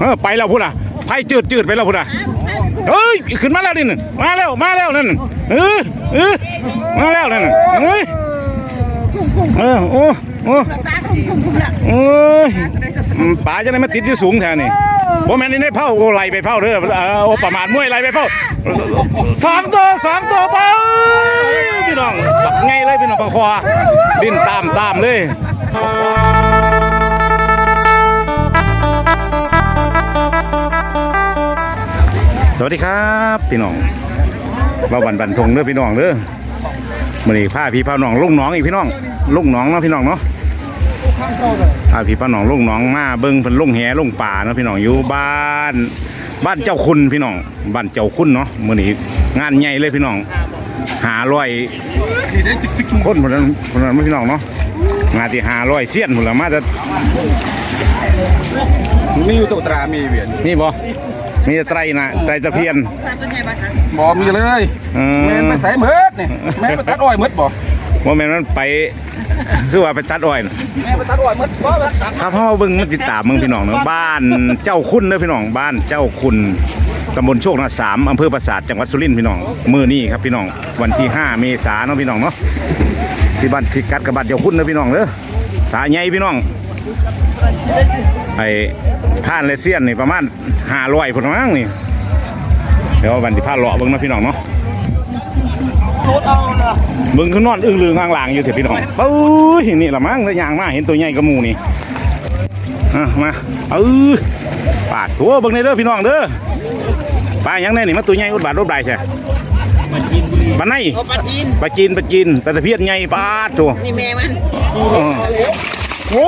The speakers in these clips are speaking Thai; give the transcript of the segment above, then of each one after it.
เออไปแล้วพุ่นอะไผ่จืดจืดไปแล้วพุ่นอะเอ้ยขึ้นมาแล้วนี่น่ะมาแล้วมาแล้วนั่นน่ะเออเออมาแล้วนั่นน่ะเอ้ยเออโอ้โอ้ตาคุ้มคุ้มคุ้มละเอ้ยอืมป๋าจะได้มาติดอยู่สูงแทนนี่บ่แม่นนี่ได้เผาโอ้ไหลไปเผาเด้อโอ้ประมาทมวยไหลไปเผาสองตัวสองตัวไปพี่น้องไงเลยพี่น้องปลาคอดิ้นตามตามเลย สวัสดีครับพี่น้องเราบันบันทงเด้อพี่น้องเด้อมื่อนี้พาพี่พาน้องลุงน้องอีกพี่น้องลุงน้องเนาะพี่น้องเนาะพาพี่พาน้องลุงน้องมาเบิ้งเพิ่นลุงแหลุงป่าเนาะพี่น้องอยู่บ้าน บ้านเจ้าคุณพี่น้องบ้านเจ้าคุณเนาะมื่อนี้งานใหญ่เลยพี่น้องหาร้อยคนคนนั้นคนนั้นพี่น้องเนาะงานที่หาร้อยเสี้ยนคนละมาจะมีอยู่ตัวตรามีเวียนนี่บ่ มีแต่ไตรนะไตรตะเพียนปลาตัวใหญ่ปะคะบ่มีเลยเออแม่นไปใส่เมิดนี่แม่นไปตัดอ้อยเมิดบ่ว่าแม่นมันไปคือว่าไปตัดอ้อยน่ะแม่นไปตัดอ้อยเมิดบ่ตัดถ้าพ่อเบิ่งมันติดตามเมืองพี่น้องเนาะบ้านเจ้าคุณเด้อพี่น้องบ้านเจ้าคุณตำบลโชคนาสามอำเภอปราสาทจังหวัดสุรินทร์พี่น้องมื้อนี้ครับพี่น้องวันที่ 5 เมษายนเนาะพี่น้องเนาะที่บ้านพิกัดกับบ้านเจ้าคุณเด้อพี่น้องเด้อสาใหญ่พี่น้องไอ้ ผ่านเลเซียนนี่ประมาณ500พุ่นมั้งนี่ เดี๋ยววันที่พาเลาะเบิ่งเนาะพี่น้องเนาะเบิ่งเขานอนอึ้งลืงข้างหลังอยู่เถอะพี่น้องปุ้ยนี่ละมั้งถ้ายางมาเห็นตัวใหญ่กระมูนี่อะมาเออปาดตัวเบิ่งในเด้อพี่น้องเด้อปลาหยังแน่นี่มันตัวใหญ่อุดบาดอุดบายใช่ปลาไหนโอ้ปลาจีนปลาจีนปลาจีนปลาตะเพียนใหญ่ปลาดตัวนี่แม่มันเออ โอ้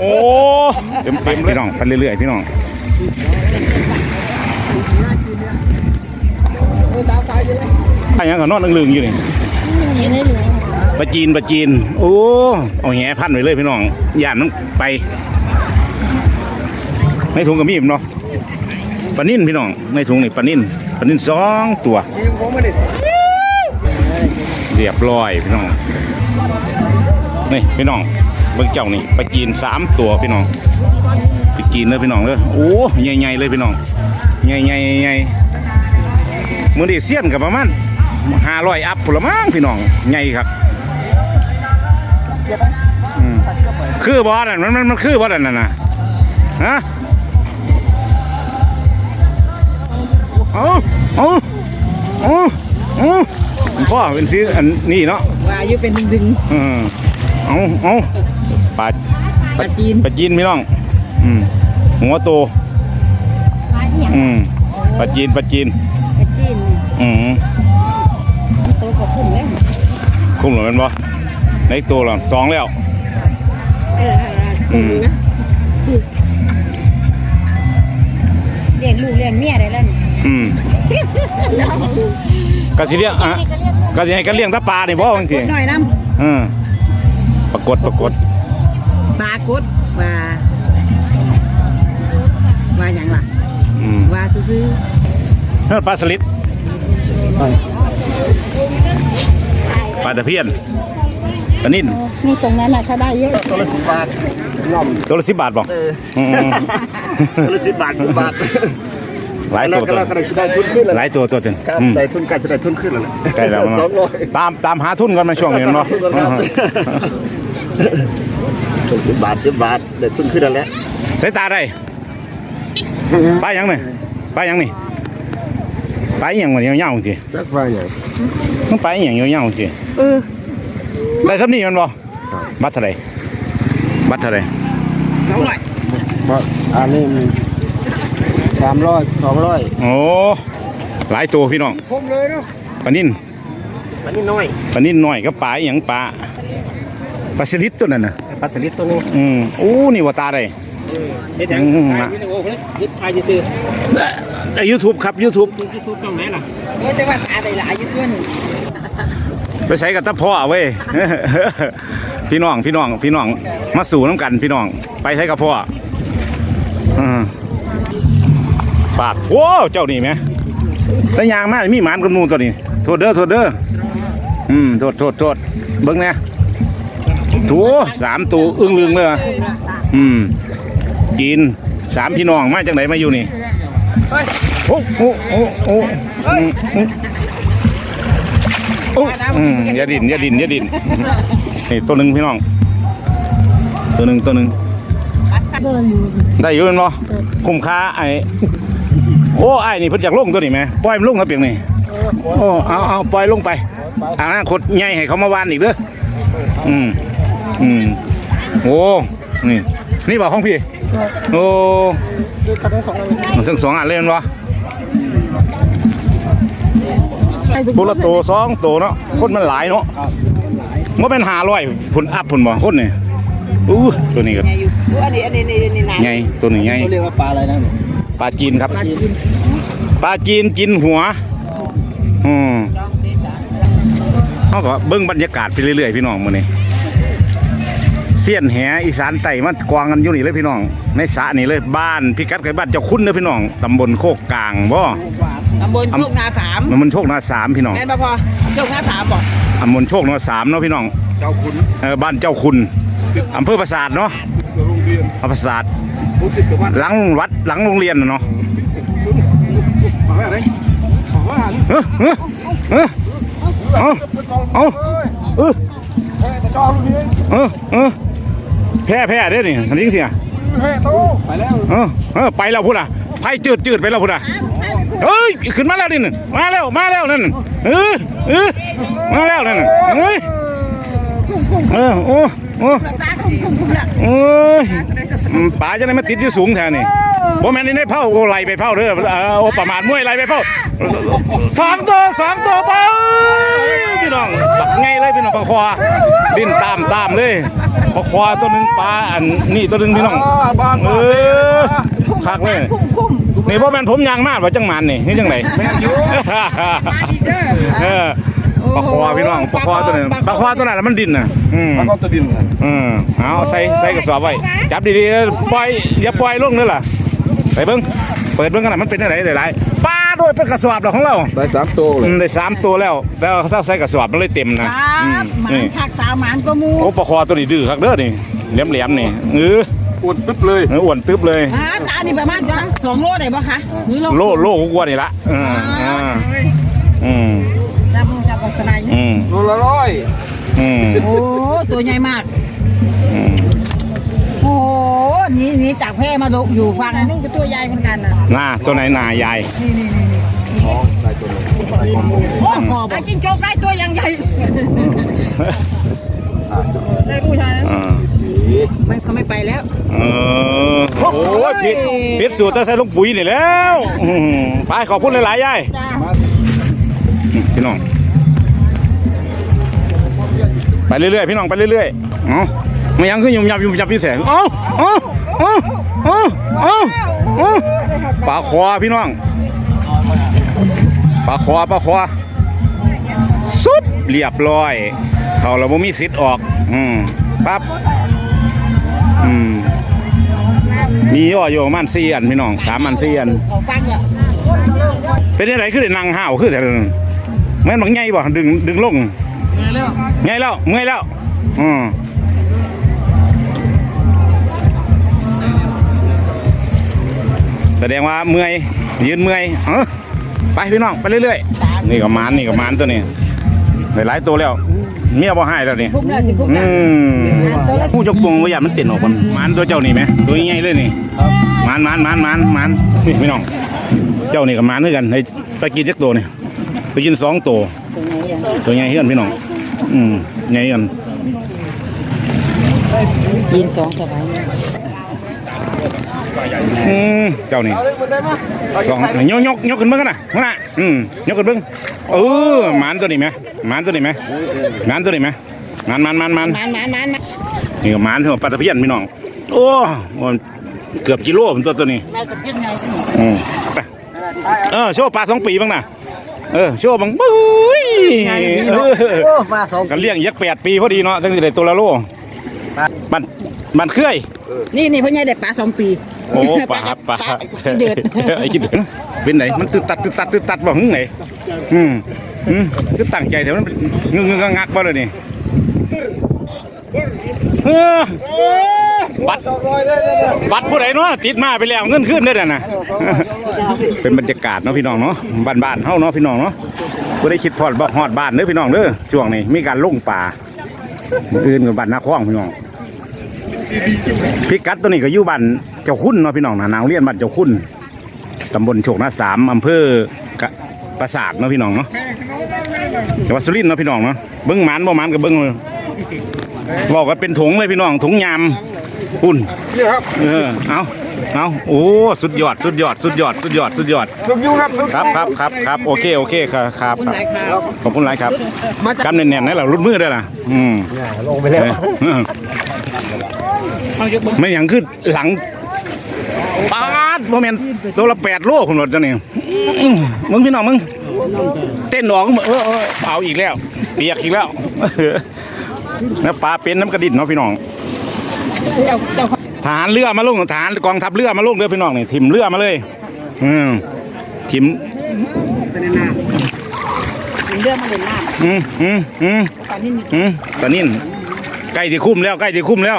โอ้เต็มเต็มพี่น้องไปเรื่อยๆพี่น้องปลาหยังก็นอนอึ้งลืงอยู่นี่ปลาจีนปลาจีน โอ้เอาแหพันไว้เลยพี่น้องย่านมันไปในถุงก็มีบเนาะปลานิ่นพี่น้องในถุงนี่ปลานิ่นปลานิ่นสองตัวเรียบร้อยพี่น้องนี่พี่น้อง เบิ่งเจ้านี่ปลาจีนสามตัวพี่น้องปลาจีนเลยพี่น้องเลยโอ้ใหญ่ๆเลยพี่น้องใหญ่ๆใหญ่ๆมือดีเสี้ยนกับประมาณห้าร้อยอัพผลมั้งพี่น้องใหญ่ครับอืมคือบอสอะมันมันมันคือบอสอะนั่นน่ะฮะเอาเอาเอาเอาพ่อเป็นซื้ออันนี้เนาะว่าอยู่เป็นดึงอืม เอาเอาปลาๆปลาจีนปลาจีนพี่น้องอืมหัวโตปลาเหี้ยอืมปลาจีนปลาจีนปลาจีนอืมตัวกับพุ่งเลยคุ้มหรือมันบ่ในตัวหรอสองแล้วเอออืมเลี้ยงลูกเลี้ยงเมียได้แล้วนี่อืมก็สิเลี้ยงอะก็สิให้กันเลี้ยงแตะปลานี่บ่บางทีหน่อยน้อืม ปรากฏปรากฏำปลากดว่าว่าหยังล่ะอืมว่าซื้อเฮ้ยปลาสลิดปลาตะเพียนปลานิ่นๆนี่ตรงนั้นน่ะถ้าได้เยอะตัวละสิบบาทย่อมตัวละสิบบาทบอกมตัวละสิบบาทสิบบาท หลายแล้ตัววก็ตัวเราก็ได้ทุนขึ้นแล้วหลายตัวตัวถึงครับอืม ได้ทุนใกล้จะได้ทุนขึ้นแล้วใกล้แล้วสองร้อยตามตามหาทุนกันมาช่วงนี้เนาะสิบบาทสิบบาทได้ทุนขึ้นแล้วแหละใส่ตาได้ปลาหยังนี่ปลาหยังนี่ปลาอหย่างมันยาวๆสิจักว่าอย่างมันปลาอหย่างยาวๆสิเออได้ครับนี่มันบ่บัตรเท่าไหรบัตรเท่าไหรสองร้อยบ่อันนี้ สามร้อยสองร้อยโอ้หลายตัวพี่น้องผมเลยเนาะปลานิ่นอันนี้น้อยปลานิ่นน้อยก็ปลาอหย่างปลาปลาสลิดตัวนั้นน่ะปลาสลิดตัวนึงอืมอู้นี่ว่าตาได้เฮ็ดหยังอืมถ่ายวิดีโอเพิ่นเฮ็ดถ่ายซื่อไอ้ยูทูบครับยูทูบๆยูทูบช่องไหนล่ะโอ้ยแต่ว่าปลาได้หลายอยู่ตัวหนึงไปใช้กับตาพ่อเว้ยพี่น้องพี่น้องพี่น้องมาสู่น้ำกันพี่น้องไปใช้กับพ่ออืม ปากโว้เจ้านี่ไหมแต่ยางมากมีหมานกับหนูตัวนี้โทษเด้อโทษเด้ออืมโทษโทษโทษเบิ้งเนี่ยตัวสามตัวอึ้งลึงเลยว่ะอืมกินสามพี่น้องมาจากไหนมาอยู่นี่โอ้โอ้โอ้โอ้อืมอืมโอ้อย่าดินอย่าดินอย่าดินนี่ตัวหนึ่งพี่น้อง ตัวหนึ่งตัวหนึ่งได้อยู่เป็นบ่คุ้มค่าไอ้ โอ้ไอ้นี่เพิ่นอยากลงตัวนี้ไหมปล่อยมันลงครับเพียงนี่โอ้เอาเอาปล่อยลงไปอนาคตใหญ่ให้เขามาวานอีกเด้ออืมอืมโอ้นี่นี่บอกของพี่โอ้มันทั้งสองอันเลยมันวะตัวละตัวสองโตเนาะคนมันหลายเนาะมันเป็นหาร้อยผลอัพผลบ่คนนี่อู้ตัวนี้ก็ไงอยู่อันนี้อันนี้นี่นี่นานใหญ่ตัวนี้ใหญ่เรียกว่าปลาอะไรนะ ปลาจีนครับ ปลาจีนกินหัว อืมเขาก็เบิ้งบรรยากาศไปเรื่อยๆพี่น้องมื้อนี้เสี้ยนแหอีสานไต่มันกวางกันอยู่นี่เลยพี่น้อง ในสระนี่เลยบ้านพิกัดกับบ้านเจ้าคุณเด้อพี่น้องตำบลโคกกลางบ่ตำบลโคกนาสามมันโชคนาสามพี่น้องแม่นบ่พอโคกนาสามบอกตำบลโชคนาสามเนาะพี่น้องเจ้าคุณเออบ้านเจ้าคุณอำเภอปราสาทเนาะโรงเรียนอำเภอปราสาท ผมติดกับว่าหลังวัดหลังโรงเรียนน่ะเนาะบอกว่าอะไรบอกว่าเออเออเออเอาเอาเออจอลูกนี้เออเออแพ้แพ้เด้อนี่อันนี้เสียเฮ้โตไปแล้วเออเออไปแล้วพุ่นอะไพ่จืดจืดไปแล้วพุ่นอะเฮ้ยขึ้นมาแล้วนี่น่ะมาแล้วมาแล้วนั่นน่ะเออเออมาแล้วนั่นน่ะเอ้ยเออโอ้ โอ้ตาคุ้มคุ้มคุ้มละเอ้ยอืมป๋าจะได้มาติดอยู่สูงแทนนี่บ่แม่นนี่ได้เผาโอ้ไหลไปเผาเด้อเออโอ้ประมาทมวยไหลไปเผาสองตัวสองตัวไปพี่น้องบักไงเลยพี่น้องปลาควาดิ้นตามตามเลยปลาควาตัวหนึงปลาอันนี่ตัวหนึงพี่น้องเออคักเลยคุ้มคุ้มนี่พ่อแม่นผมยางมากว่าจังหมันนี่นี่จังไหนแม่นอยู่เออ ปลาคอพี่น้องปลาคอตัวนั้นปลาคอตัวนั้นน่ะมันดินน่ะอืมมันก็ตัวดินอืมเอาใส่ใส่กระสอบไว้จับดีๆปล่อยอย่าปล่อยลงเด้อล่ะไปเบิ่งเปิดเบิ่งกันน่ะมันเป็นจังไดได้หลายปลาด้วยเป็นกระสอบดอกของเราได้สามตัวเลอืยมได้สามตัวแล้วแล้วเขาใส่กระสอบมันเลยเต็มคนะรัอืมบหมานนี่คักตาหมานก็มูโอ้ปลาคอตัวนี้ดื้อคักเด้อนี่แหลมๆนี่เออปวดปึ๊บเลยเอออ้วนตึ๊บเลยอ่าตานี่ประมาณจังสองโลได้บ่คะหรือโลโลโลกกว่านี่ละอืมอ่าอืม จับจับลักษณะนี้อืมโลละร้อยอืมโอ้ตัวใหญ่มาก อืมโอ้หนี่นี่จากแพร่มาลงอยู่ฟังนึงก็ตัวใหญ่เหมือนกันน่ะหน้าตัวไหนหน้ายายนี่นี่นี่นี่อ๋อได้ตัวเลยโอ้คอบอกจิ้งจกได้ตัวยังใหญ่ได้ผู้ชายอ่าไม่เขาไม่ไปแล้วเออโอ้ยพิษพิษสูตรแต่ใส่ลงปุ๋ยนี่แล้วอืมไปขอบคุณหลายๆยาย จ้าอืม พี่น้อง ไปเรื่อยๆพี่น้องไปเรื่อยๆ เอ้าไม่ยังขึ้นยุ่มยับยุ่มยับพี่แสงเอ้าเอ้าเอ้าเอ้าเอ้าเอ้าปลาคอพี่น้องปลาคอปลาคอสุดเรียบร้อย เขาเราบ่มีสิทธิ์ออก อืมปั๊บอืมมีย่ออยู่ประมาณสี่อันพี่น้องสามอันสี่อันเขาฟังอะเป็นอะไรขึ้นนั่งห้าวขึ้นแต่ แม่นบางไงบ่ดึงดึงลงเร็วไงแล้วเมื่อยแล้วอืมแสดงว่าเมื่อยยืนเมื่อยเออไปพี่น้องไปเรื่อยๆนี่ก็มานนี่ก็มานตัวนี้หลายๆตัวแล้วเมียบ่ให้แล้วนี่คุ้มแล้วสิคุ้มอืแล้วมผู้จกปงว่าอย่ามันเต้นออกมันมานตัวเจ้านี่ไหมตัวใหญ่เลยนี่มานมานมานมานมานนี่พี่น้อง เจ้านี่กับมานด้วยกันให้ไปกินจักตัวนี่ ไปกินสองตัวตัวใหญ่เฮือนพี่น้องอืมใหญ่กันกินสองสบายอืมเจ้านี่สองยกยกยกขึ้นเบิ้งกันนะมาน่ะอืมยกขึ้นเบิ้งเออหมานตัวนี้ไหมหมานตัวนี้ไหมหมานตัวนี้ไหมหมานหมานหมานหมานนานนานนานนี่ก็หมานเถอะปลาตะเพียนพี่น้องโอ้มันเกือบกิโลผมตัวตัวนี้นานกับยังไงอืมไปเออโชว์ปลาสองปีบ้างนะ เออโชว์บังปุ้ยเออโอ้ปลาสองกันเลี้ยงยักษ์แปดปีพอดีเนาะตั้งแต่ได้ตัวละโลมันมันเคยนี่นี่พ่อใหญ่ได้ปลาสองปี โอ้ปลาปลาเดือดไอ้กินเดือดเป็นไหนมันตึดตัดตึดตัดตึดตัดบ่หึงไหนอืมอืมก็ตั้งใจแต่มันงึงงงักบ่เลยนี่ เออบัตรบัตรผู้ใดเนาะติดมาไปแล้วเงินขึ้นได้อน่ะเป็นบรรยากาศเนาะพี่น้องเนาะบ้านๆเฮาเนาะพี่น้องเนาะผู้ได้คิดพอดบ่ฮอดบ้านเด้อพี่น้องเด้อช่วงนี้มีการลงป่าอื่นกับบ้านนาคว้างพี่น้องพิกัดตัวนี้ก็อยู่บ้านเจ้าคุณเนาะพี่น้องนะนางเรียนบ้านเจ้าคุณตำบลโชคนาสามอำเภอกะปราสาทเนาะพี่น้องเนาะจังหวัดสุรินทร์เนาะพี่น้องเนาะเบิ้งหมานบ่หมานกับเบิ้งเลย บอกกันเป็นถุงเลยพี่น้องถุงยามอุ่นนี่ครับเออเอาเอาโอ้สุดยอดสุดยอดสุดยอดสุดยอดสุดยอดทุกยุครับทุกครับครับครับครับโอเคโอเคครับครับครับขอบคุณหลายครับมาจากกำเนียนๆนะเรารุดมือได้ล่ะอืมลงไปแล้วเออไม่อย่างขึ้นหลังปาดโมเมนต์ตัวละแปดโลคุณรถเจ้านี่อื้อมึงพี่น้องมึงเต้นดอกเออเออเอาอีกแล้วเปียกอีกแล้ว นะปลาเป็นน้ำกระดิ่นเนาะพี่น้องเจ้าเจ้าทหารเรือมาลงทหารกองทัพเรือมาลงเรือพี่น้องนี่ทิมเรือมาเลย อืมทิมเรื่องมาเด่นหน้าอืมอืมอืมตอนนี้มีอืมตอนนี้ใกล้ที่คุ้มแล้วใกล้ที่คุ้มแล้ว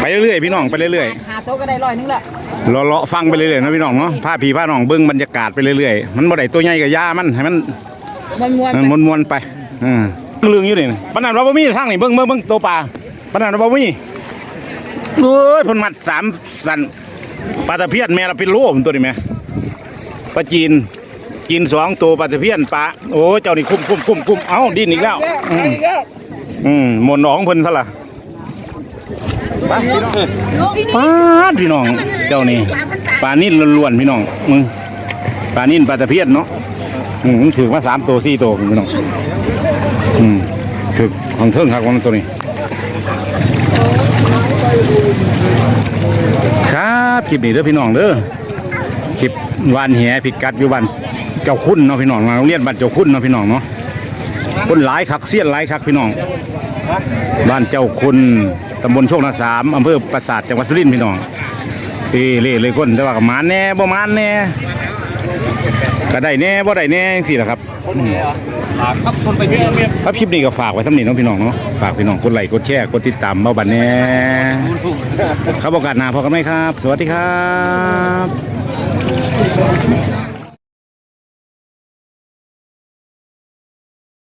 ไปเรื่อยๆพี่น้องไปเรื่อยหาโต๊ะก็ได้ร้อยนึงแหละๆรอเลาะฟังไปเรื่อยๆนะพี่น้องเนาะผ้าผีผ้าน้องเบิ้งบรรยากาศไปเรื่อยๆมันบ่ได้ตัวใหญ่กับยามันให้มันมวนมวนมวนๆไปอืม เรื่องอยู่นี่ปนันว่าบ่มีทางนี่เบิ้งเบิ้งเบิ้งตัวปลาปนันว่าบ่มีเอ้ยพิ่นมัดสามสันปลาตะเพียนแม่ละเป็นโลผมตัวนี้แม่ปลาจีนจีนสองตัวปลาตะเพียนปลาโอ้เจ้านี่คุ้มคุ้มคุ้มคุ้มเอ้าดิ้นอีกแล้วอืมอืมหมดหนองเพิ่นซะละป้าดพี่น้องเจ้านี่ปลานิ่นล้วนๆพี่น้องมึงปลานิ่นปลาตะเพียนเนาะอืมถือมาสามตัวสี่ตัวพี่น้อง อืมถือของเทิงครับของตัวนี้ ครับคลิปนี้เด้อพี่น้องเด้อคลิปวานแหผิดกัดอยู่บ้านเจ้าคุณเนาะพี่น้องโรงเรียนบ้านเจ้าคุณเนาะพี่น้องเนาะคนหลายคักเสี้ยนหลายคักพี่น้องบ้านเจ้าคุณตำบลโชคนาสามอำเภอปราสาทจังหวัดสุรินทร์พี่น้องเอเล่เลยคนแต่ว่ากับมานแน่บ่มานแน่ ก็ได้แน่บ่ได้แน่สิล่ะครับอืมครับคลิปนี้ก็ฝากไว้ทำนี้เนาะพี่น้องเนาะฝากพี่น้องกดไลค์กดแชร์กดติดตามเบาบันแน่ครับโอกาสหน้าพอกันไหมครับ สวัสดีครับ